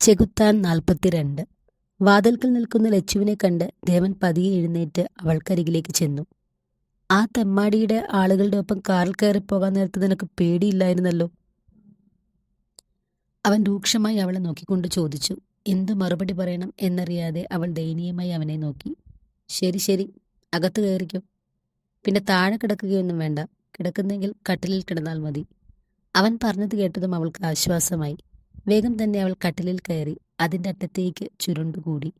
ചെകുത്താൻ നാൽപ്പത്തിരണ്ട്. വാതിൽക്കൽ നിൽക്കുന്ന ലച്ചുവിനെ കണ്ട് ദേവൻ പതിയെ എഴുന്നേറ്റ് അവൾക്കരികിലേക്ക് ചെന്നു. ആ തെമ്മാടിയുടെ ആളുകളുടെ ഒപ്പം കാറിൽ പോകാൻ നേരത്ത് നിനക്ക് പേടിയില്ലായിരുന്നല്ലോ? അവൻ രൂക്ഷമായി അവളെ നോക്കിക്കൊണ്ട് ചോദിച്ചു. എന്തു മറുപടി പറയണം എന്നറിയാതെ അവൾ ദയനീയമായി അവനെ നോക്കി. ശരി ശരി. അകത്ത് കയറിക്കും. പിന്നെ താഴെ കിടക്കുകയൊന്നും വേണ്ട. കിടക്കുന്നെങ്കിൽ കട്ടിലിൽ കിടന്നാൽ മതി. അവൻ പറഞ്ഞത് കേട്ടതും അവൾക്ക് ആശ്വാസമായി. വേഗം തന്നെ അവൾ കട്ടിലിൽ കയറി അതിന്റെ അറ്റത്തേക്ക് ചുരുണ്ടുകൂടി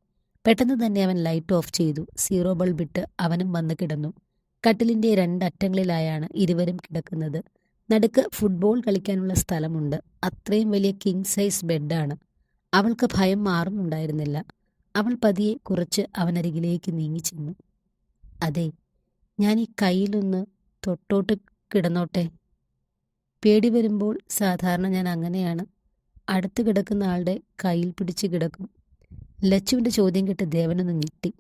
പെട്ടെന്ന് തന്നെ അവൻ ലൈറ്റ് ഓഫ് ചെയ്തു. സീറോ ബൾബിട്ട് അവനും വന്ന് കിടന്നു. കട്ടിലിന്റെ രണ്ടറ്റങ്ങളിലായാണ് ഇരുവരും കിടക്കുന്നത്. നടുക്ക് ഫുട്ബോൾ കളിക്കാനുള്ള സ്ഥലമുണ്ട്. അത്രയും വലിയ കിങ് സൈസ് ബെഡാണ് അവൾക്ക് ഭയം മാറുന്നുണ്ടായിരുന്നില്ല അവൾ പതിയെ കുറച്ച് അവനരികിലേക്ക് നീങ്ങി ചെന്നു. അതെ ഞാൻ ഈ കയ്യിലൊന്ന് തൊട്ടോട്ട് കിടന്നോട്ടെ? പേടി വരുമ്പോൾ സാധാരണ ഞാൻ അങ്ങനെയാണ് അടുത്ത് കിടക്കുന്ന ആളുടെ കയ്യിൽ പിടിച്ച് കിടക്കും. ലച്ചുവിന്റെ ചോദ്യം കേട്ട് ദേവനൊന്ന് ഞെട്ടി.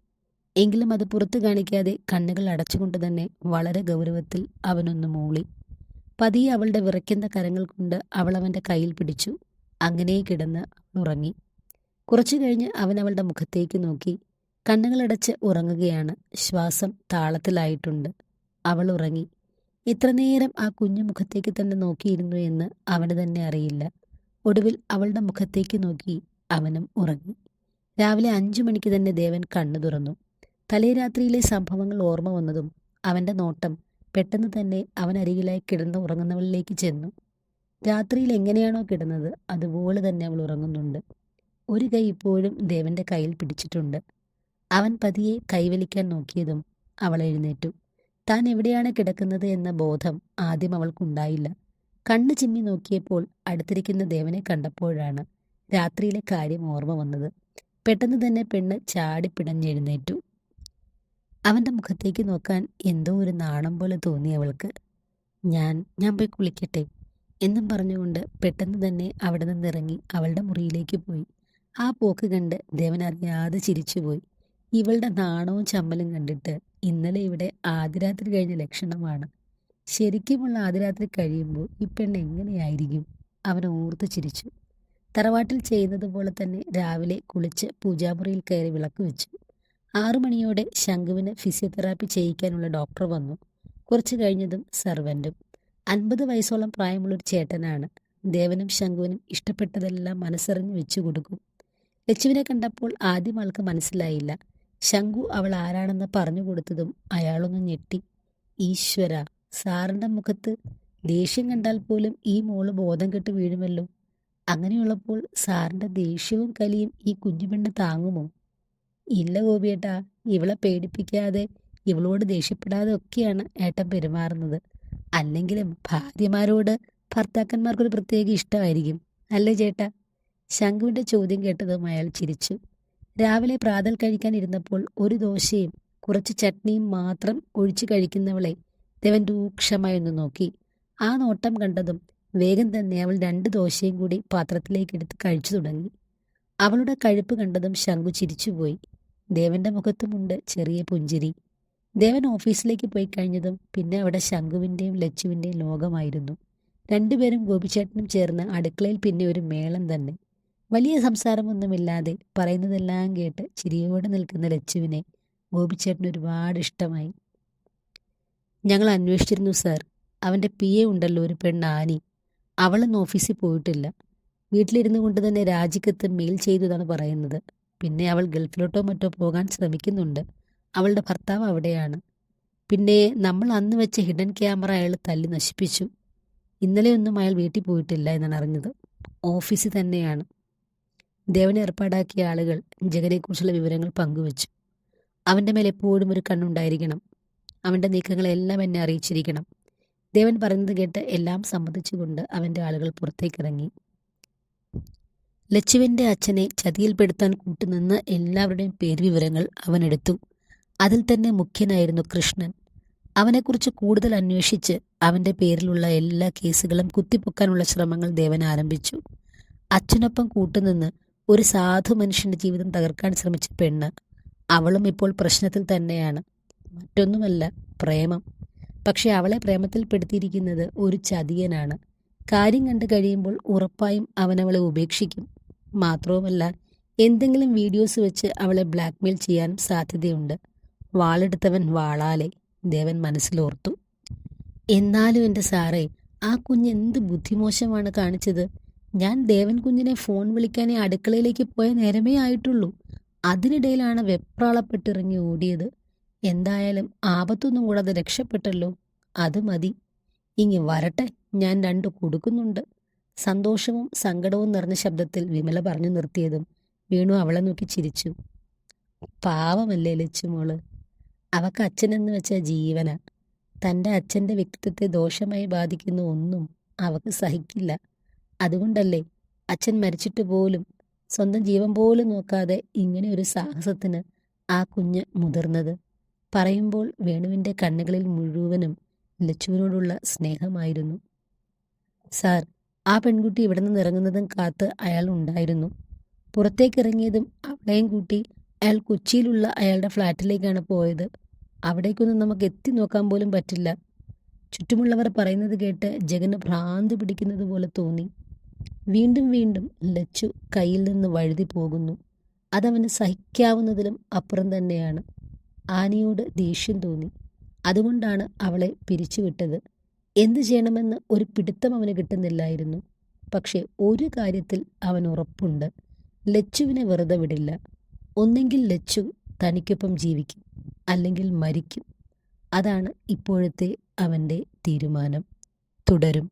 എങ്കിലും അത് പുറത്തു കാണിക്കാതെ കണ്ണുകൾ അടച്ചുകൊണ്ട് തന്നെ വളരെ ഗൗരവത്തിൽ അവനൊന്ന് മൂളി. പതിയെ അവളുടെ വിറയ്ക്കുന്ന കരങ്ങൾ കൊണ്ട് അവൾ അവന്റെ കയ്യിൽ പിടിച്ചു. അങ്ങനെ കിടന്ന് ഉറങ്ങി. കുറച്ചു കഴിഞ്ഞ് അവൻ അവളുടെ മുഖത്തേക്ക് നോക്കി. കണ്ണുകളടച്ച് ഉറങ്ങുകയാണ്. ശ്വാസം താളത്തിലായിട്ടുണ്ട്. അവൾ ഉറങ്ങി. ഇത്രനേരം ആ കുഞ്ഞു മുഖത്തേക്ക് തന്നെ നോക്കിയിരുന്നു എന്ന് അവന് തന്നെ അറിയില്ല. ഒടുവിൽ അവളുടെ മുഖത്തേക്ക് നോക്കി അവനും ഉറങ്ങി. രാവിലെ അഞ്ചു മണിക്ക് തന്നെ ദേവൻ കണ്ണു തുറന്നു. തലേരാത്രിയിലെ സംഭവങ്ങൾ ഓർമ്മ വന്നതും അവന്റെ നോട്ടം പെട്ടെന്ന് തന്നെ അവൻ അരികിലായി കിടന്ന് ഉറങ്ങുന്നവളിലേക്ക് ചെന്നു. രാത്രിയിൽ എങ്ങനെയാണോ കിടന്നത് അതുപോലെ തന്നെ അവൾ ഉറങ്ങുന്നുണ്ട്. ഒരു കൈ ഇപ്പോഴും ദേവന്റെ കയ്യിൽ പിടിച്ചിട്ടുണ്ട്. അവൻ പതിയെ കൈവലിക്കാൻ നോക്കിയതും അവൾ എഴുന്നേറ്റു. താൻ എവിടെയാണ് കിടക്കുന്നത് എന്ന ബോധം ആദ്യം അവൾക്കുണ്ടായില്ല. കണ്ണ് ചിമ്മി നോക്കിയപ്പോൾ അടുത്തിരിക്കുന്ന ദേവനെ കണ്ടപ്പോഴാണ് രാത്രിയിലെ കാര്യം ഓർമ്മ വന്നത്. പെട്ടെന്ന് തന്നെ പെണ്ണ് ചാടിപ്പിടഞ്ഞെഴുന്നേറ്റു അവന്റെ മുഖത്തേക്ക് നോക്കാൻ എന്തോ ഒരു നാണം പോലെ തോന്നി അവൾക്ക്. ഞാൻ ഞാൻ പോയി കുളിക്കട്ടെ എന്നും പറഞ്ഞുകൊണ്ട് പെട്ടെന്ന് തന്നെ അവിടെ നിന്നിറങ്ങി അവളുടെ മുറിയിലേക്ക് പോയി. ആ പോക്ക് കണ്ട് ദേവൻ അറിയാതെ ചിരിച്ചുപോയി ഇവളുടെ നാണവും ചമ്മലും കണ്ടിട്ട് ഇന്നലെ ഇവിടെ ആദ്യരാത്രി കഴിഞ്ഞ ലക്ഷണമാണ്. ശരിക്കുമുള്ള ആദ്യരാത്രി കഴിയുമ്പോൾ ഈ പെണ്ണ് എങ്ങനെയായിരിക്കും? അവൻ ഓർത്തു ചിരിച്ചു. തറവാട്ടിൽ ചെയ്യുന്നതുപോലെ തന്നെ രാവിലെ കുളിച്ച് പൂജാമുറിയിൽ കയറി വിളക്ക് വെച്ചു. ആറു മണിയോടെ ശംഖുവിന് ഫിസിയോതെറാപ്പി ചെയ്യിക്കാനുള്ള ഡോക്ടർ വന്നു. കുറച്ച് കഴിഞ്ഞതും സർവന്റും അൻപത് വയസ്സോളം പ്രായമുള്ളൊരു ചേട്ടനാണ്. ദേവനും ശംഖുവിനും ഇഷ്ടപ്പെട്ടതെല്ലാം മനസ്സറിഞ്ഞ് വെച്ചു കൊടുക്കും. ലച്ചുവിനെ കണ്ടപ്പോൾ ആദ്യം ആൾക്ക് മനസ്സിലായില്ല. ശംഖു അവൾ ആരാണെന്ന് പറഞ്ഞു കൊടുത്തതും അയാളൊന്ന് ഞെട്ടി. ഈശ്വര സാറിന്റെ മുഖത്ത് ദേഷ്യം കണ്ടാൽ പോലും ഈ മോൾ ബോധം കെട്ട് വീഴുമല്ലോ. അങ്ങനെയുള്ളപ്പോൾ സാറിന്റെ ദേഷ്യവും കലിയും ഈ കുഞ്ഞുപെണ്ണ് താങ്ങുമോ? ഇല്ല ഗോപിയേട്ടാ ഇവളെ പേടിപ്പിക്കാതെ ഇവളോട് ദേഷ്യപ്പെടാതെ ഒക്കെയാണ് ഏട്ടൻ പെരുമാറുന്നത്. അല്ലെങ്കിലും ഭാര്യമാരോട് ഭർത്താക്കന്മാർക്കൊരു പ്രത്യേക ഇഷ്ടമായിരിക്കും അല്ലേ ചേട്ടാ? ശംഖുവിന്റെ ചോദ്യം കേട്ടതും അയാൾ ചിരിച്ചു. രാവിലെ പ്രാതൽ കഴിക്കാൻ ഇരുന്നപ്പോൾ ഒരു ദോശയും കുറച്ച് ചട്നിയും മാത്രം ഒഴിച്ചു കഴിക്കുന്നവളെ ദേവൻ രൂക്ഷമായി ഒന്ന് നോക്കി. ആ നോട്ടം കണ്ടതും വേഗം തന്നെ അവൾ രണ്ട് ദോശയും കൂടി പാത്രത്തിലേക്ക് എടുത്ത് കഴിച്ചു തുടങ്ങി. അവളുടെ കഴുപ്പ് കണ്ടതും ശങ്കു ചിരിച്ചുപോയി. ദേവന്റെ മുഖത്തുമുണ്ട് ചെറിയ പുഞ്ചിരി. ദേവൻ ഓഫീസിലേക്ക് പോയി കഴിഞ്ഞതും പിന്നെ അവിടെ ശംഖുവിന്റെയും ലച്ചുവിന്റെയും ലോകമായിരുന്നു. രണ്ടുപേരും ഗോപിച്ചേട്ടനും ചേർന്ന് അടുക്കളയിൽ പിന്നെ ഒരു മേളം തന്നെ. വലിയ സംസാരമൊന്നുമില്ലാതെ പറയുന്നതെല്ലാം കേട്ട് ചിരിയോടെ നിൽക്കുന്ന ലച്ചുവിനെ ഗോപിച്ചേട്ടന് ഒരുപാട് ഇഷ്ടമായി. ഞങ്ങൾ അന്വേഷിച്ചിരുന്നു സാർ. അവന്റെ പി എ ഉണ്ടല്ലോ ഒരു പെണ്ണ് ആനി അവളൊന്നും ഓഫീസിൽ പോയിട്ടില്ല. വീട്ടിലിരുന്നു കൊണ്ട് തന്നെ രാജിക്കത്ത് മെയിൽ ചെയ്തതാണ് പറയുന്നത്. പിന്നെ അവൾ ഗൾഫിലോട്ടോ മറ്റോ പോകാൻ ശ്രമിക്കുന്നുണ്ട്. അവളുടെ ഭർത്താവ് അവിടെയാണ്. പിന്നെ നമ്മൾ അന്ന് വെച്ച ഹിഡൻ ക്യാമറ അയാൾ തല്ലി നശിപ്പിച്ചു. ഇന്നലെയൊന്നും അയാൾ വീട്ടിൽ പോയിട്ടില്ല എന്നാണ് അറിഞ്ഞത്. ഓഫീസിൽ തന്നെയാണ്. ദേവൻ ഏർപ്പാടാക്കിയ ആളുകൾ ജഗനെക്കുറിച്ചുള്ള വിവരങ്ങൾ പങ്കുവച്ചു. അവന്റെ മേൽ എപ്പോഴും ഒരു കണ്ണുണ്ടായിരിക്കണം. അവന്റെ നീക്കങ്ങളെല്ലാം എന്നെ അറിയിച്ചിരിക്കണം. ദേവൻ പറയുന്നത് കേട്ട് എല്ലാം സമ്മതിച്ചുകൊണ്ട് അവന്റെ ആളുകൾ പുറത്തേക്കിറങ്ങി. ലച്ചുവിന്റെ അച്ഛനെ ചതിയിൽപ്പെടുത്താൻ കൂട്ടുനിന്ന് എല്ലാവരുടെയും പേര് പേരുവിവരങ്ങൾ അവനെടുത്തു അതിൽ തന്നെ മുഖ്യനായിരുന്നു കൃഷ്ണൻ. അവനെക്കുറിച്ച് കൂടുതൽ അന്വേഷിച്ച് അവന്റെ പേരിലുള്ള എല്ലാ കേസുകളും കുത്തിപ്പൊക്കാനുള്ള ശ്രമങ്ങൾ ദേവൻ ആരംഭിച്ചു. അച്ഛനൊപ്പം കൂട്ടുനിന്ന് ഒരു സാധു മനുഷ്യന്റെ ജീവിതം തകർക്കാൻ ശ്രമിച്ച പെണ്ണ്. അവളും ഇപ്പോൾ പ്രശ്നത്തിൽ തന്നെയാണ്. മറ്റൊന്നുമല്ല പ്രേമം. പക്ഷെ അവളെ പ്രേമത്തിൽ പെടുത്തിയിരിക്കുന്നത് ഒരു ചതിയനാണ്. കാര്യം കണ്ടു കഴിയുമ്പോൾ ഉറപ്പായും അവൻ അവളെ ഉപേക്ഷിക്കും. മാത്രവുമല്ല എന്തെങ്കിലും വീഡിയോസ് വെച്ച് അവളെ ബ്ലാക്ക്മെയിൽ ചെയ്യാനും സാധ്യതയുണ്ട്. വാളെടുത്തവൻ വാളാലെ ദേവൻ മനസ്സിലോർത്തു. എന്നാലും എന്റെ സാറേ ആ കുഞ്ഞ് എന്ത് ബുദ്ധിമോശമാണ് കാണിച്ചത്? ഞാൻ ദേവൻ കുഞ്ഞിനെ ഫോൺ വിളിക്കാനേ അടുക്കളയിലേക്ക് പോയ നേരമേ ആയിട്ടുള്ളൂ. അതിനിടയിലാണ് വെപ്രാളപ്പെട്ടിറങ്ങി ഓടിയത്. എന്തായാലും ആപത്തൊന്നും കൂടാതെ രക്ഷപ്പെട്ടല്ലോ. അത് മതി. ഇങ്ങി വരട്ടെ. ഞാൻ രണ്ടു കൊടുക്കുന്നുണ്ട്. സന്തോഷവും സങ്കടവും നിറഞ്ഞ ശബ്ദത്തിൽ വിമല പറഞ്ഞു നിർത്തിയതും വീണു അവളെ നോക്കി ചിരിച്ചു. പാവമല്ലേ ലച്ചുമോൾ അവക്ക് അച്ഛനെന്ന് വെച്ച ജീവന. തന്റെ അച്ഛന്റെ വ്യക്തിത്വത്തെ ദോഷമായി ബാധിക്കുന്ന ഒന്നും അവക്ക് സഹിക്കില്ല. അതുകൊണ്ടല്ലേ അച്ഛൻ മരിച്ചിട്ട് പോലും സ്വന്തം ജീവൻ പോലും നോക്കാതെ ഇങ്ങനെ ഒരു സാഹസത്തിന് ആ കുഞ്ഞ് മുതിർന്നത്? പറയുമ്പോൾ വേണുവിന്റെ കണ്ണുകളിൽ മുഴുവനും ലച്ചുവിനോടുള്ള സ്നേഹമായിരുന്നു. സാർ ആ പെൺകുട്ടി ഇവിടെ നിന്ന് ഇറങ്ങുന്നതും കാത്ത് അയാൾ ഉണ്ടായിരുന്നു. പുറത്തേക്ക് ഇറങ്ങിയതും അവളെയും കൂട്ടി അയാൾ കൊച്ചിയിലുള്ള അയാളുടെ ഫ്ലാറ്റിലേക്കാണ് പോയത്. അവിടേക്കൊന്നും നമുക്ക് എത്തി നോക്കാൻ പോലും പറ്റില്ല. ചുറ്റുമുള്ളവർ പറയുന്നത് കേട്ട് ജഗന് ഭ്രാന്ത് പിടിക്കുന്നത് പോലെ തോന്നി. വീണ്ടും വീണ്ടും ലച്ചു കയ്യിൽ നിന്ന് വഴുതി പോകുന്നു. അതവന് സഹിക്കാവുന്നതിലും അപ്പുറം തന്നെയാണ്. ആനിയോട് ദേഷ്യം തോന്നി. അതുകൊണ്ടാണ് അവളെ പിരിച്ചുവിട്ടത് എന്തു ചെയ്യണമെന്ന് ഒരു പിടുത്തം അവന് കിട്ടുന്നില്ലായിരുന്നു. പക്ഷെ ഒരു കാര്യത്തിൽ അവൻ ഉറപ്പുണ്ട്. ലച്ചുവിനെ വെറുതെ വിടില്ല. ഒന്നെങ്കിൽ ലച്ചു തനിക്കൊപ്പം ജീവിക്കും. അല്ലെങ്കിൽ മരിക്കും. അതാണ് ഇപ്പോഴത്തെ അവന്റെ തീരുമാനം. തുടരും.